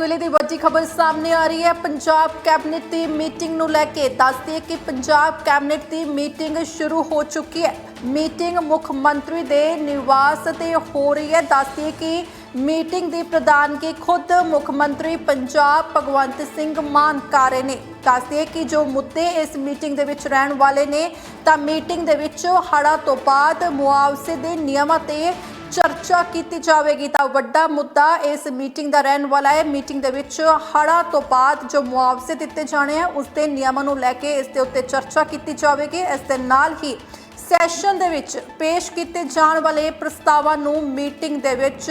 ਵੇਲੇ ਦੀ ਵੱਡੀ ਖਬਰ ਸਾਹਮਣੇ ਆ ਰਹੀ ਹੈ। ਪੰਜਾਬ ਕੈਬਨਿਟ ਦੀ ਮੀਟਿੰਗ ਨੂੰ ਲੈ ਕੇ ਦੱਸਦੀ ਹੈ ਕਿ ਪੰਜਾਬ ਕੈਬਨਿਟ ਦੀ ਮੀਟਿੰਗ ਸ਼ੁਰੂ ਹੋ ਚੁੱਕੀ ਹੈ। ਮੀਟਿੰਗ ਮੁੱਖ ਮੰਤਰੀ ਦੇ ਨਿਵਾਸ ਤੇ ਹੋ ਰਹੀ ਹੈ। ਦੱਸਦੀ ਹੈ ਕਿ ਮੀਟਿੰਗ ਦੀ ਪ੍ਰਧਾਨਗੀ ਖੁਦ ਮੁੱਖ ਮੰਤਰੀ ਪੰਜਾਬ ਭਗਵੰਤ ਸਿੰਘ ਮਾਨ ਕਰ ਰਹੇ ਨੇ। ਦੱਸਦੀ ਹੈ ਕਿ ਜੋ ਮੁੱਦੇ ਇਸ ਮੀਟਿੰਗ ਦੇ ਵਿੱਚ ਰਹਿਣ ਵਾਲੇ ਨੇ, ਤਾਂ ਮੀਟਿੰਗ ਦੇ ਵਿੱਚ ਹੜ੍ਹਾਂ ਤੋਂ ਬਾਅਦ ਮੁਆਵਜ਼ੇ ਦੇ ਨਿਯਮਾਂ ਤੇ ਚਰਚਾ ਕੀਤੀ ਜਾਵੇਗੀ ਤਾਂ ਵੱਡਾ ਮੁੱਦਾ ਇਸ ਮੀਟਿੰਗ ਦਾ ਰਹਿਣ ਵਾਲਾ ਹੈ। ਮੀਟਿੰਗ ਦੇ ਵਿੱਚ ਹੜ੍ਹਾਂ ਤੋਂ ਬਾਅਦ ਜੋ ਮੁਆਵਜ਼ੇ ਦਿੱਤੇ ਜਾਣੇ ਆ, ਉਸ ਦੇ ਨਿਯਮਾਂ ਨੂੰ ਲੈ ਕੇ ਇਸ ਦੇ ਉੱਤੇ ਚਰਚਾ ਕੀਤੀ ਜਾਵੇਗੀ। ਇਸ ਦੇ ਨਾਲ ਹੀ ਸੈਸ਼ਨ ਦੇ ਵਿੱਚ ਪੇਸ਼ ਕੀਤੇ ਜਾਣ ਵਾਲੇ ਪ੍ਰਸਤਾਵਾਂ ਨੂੰ ਮੀਟਿੰਗ ਦੇ ਵਿੱਚ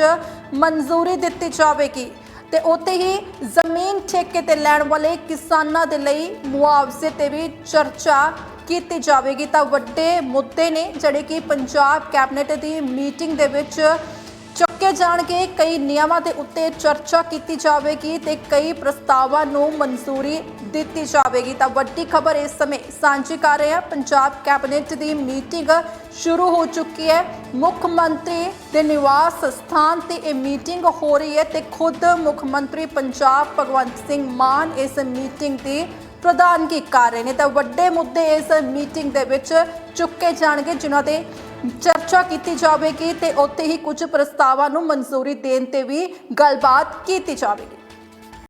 ਮਨਜ਼ੂਰੀ ਦਿੱਤੀ ਜਾਵੇਗੀ। ਤੇ ਉੱਥੇ ਹੀ ਜ਼ਮੀਨ ਠੇਕੇ ਤੇ ਲੈਣ ਵਾਲੇ ਕਿਸਾਨਾਂ ਦੇ ਲਈ ਮੁਆਵਜ਼ੇ ਤੇ ਵੀ ਚਰਚਾ ਕੀਤੀ ਜਾਵੇਗੀ ਤਾਂ ਵੱਡੇ ਮੁੱਦੇ ਨੇ ਜਿਹੜੇ ਕਿ ਪੰਜਾਬ ਕੈਬਨਿਟ ਦੀ ਮੀਟਿੰਗ ਦੇ ਵਿੱਚ ਚੁੱਕੇ ਜਾਣਗੇ। ਕਈ ਨਿਯਮਾਂ ਦੇ ਉੱਤੇ ਚਰਚਾ ਕੀਤੀ ਜਾਵੇਗੀ ਤੇ ਕਈ ਪ੍ਰਸਤਾਵਾਂ ਨੂੰ ਮਨਜ਼ੂਰੀ ਦਿੱਤੀ ਜਾਵੇਗੀ। ਤਾਂ ਵੱਡੀ ਖਬਰ ਇਸ ਸਮੇਂ ਸਾਂਝੀ ਕਰ ਰਹੇ ਹਾਂ। ਪੰਜਾਬ ਕੈਬਨਿਟ ਦੀ ਮੀਟਿੰਗ ਸ਼ੁਰੂ ਹੋ ਚੁੱਕੀ ਹੈ। ਮੁੱਖ ਮੰਤਰੀ ਦੇ ਨਿਵਾਸ ਸਥਾਨ ਤੇ ਇਹ ਮੀਟਿੰਗ ਹੋ ਰਹੀ ਹੈ ਤੇ ਖੁਦ ਮੁੱਖ ਮੰਤਰੀ ਪੰਜਾਬ ਭਗਵੰਤ ਸਿੰਘ ਮਾਨ ਇਸ ਮੀਟਿੰਗ ਦੀ ਪ੍ਰਧਾਨਗੀ ਕਰ ਰਹੇ ਨੇ? ਤਾਂ ਵੱਡੇ ਮੁੱਦੇ ਇਸ ਮੀਟਿੰਗ ਦੇ ਵਿੱਚ ਚੁੱਕੇ ਜਾਣਗੇ, ਜਿਨ੍ਹਾਂ ਤੇ ਚਰਚਾ ਕੀਤੀ ਜਾਵੇਗੀ ਤੇ ਉੱਥੇ ਹੀ ਕੁਝ ਪ੍ਰਸਤਾਵਾਂ ਨੂੰ ਮਨਜ਼ੂਰੀ ਦੇਣ ਤੇ ਵੀ ਗੱਲਬਾਤ ਕੀਤੀ ਜਾਵੇਗੀ।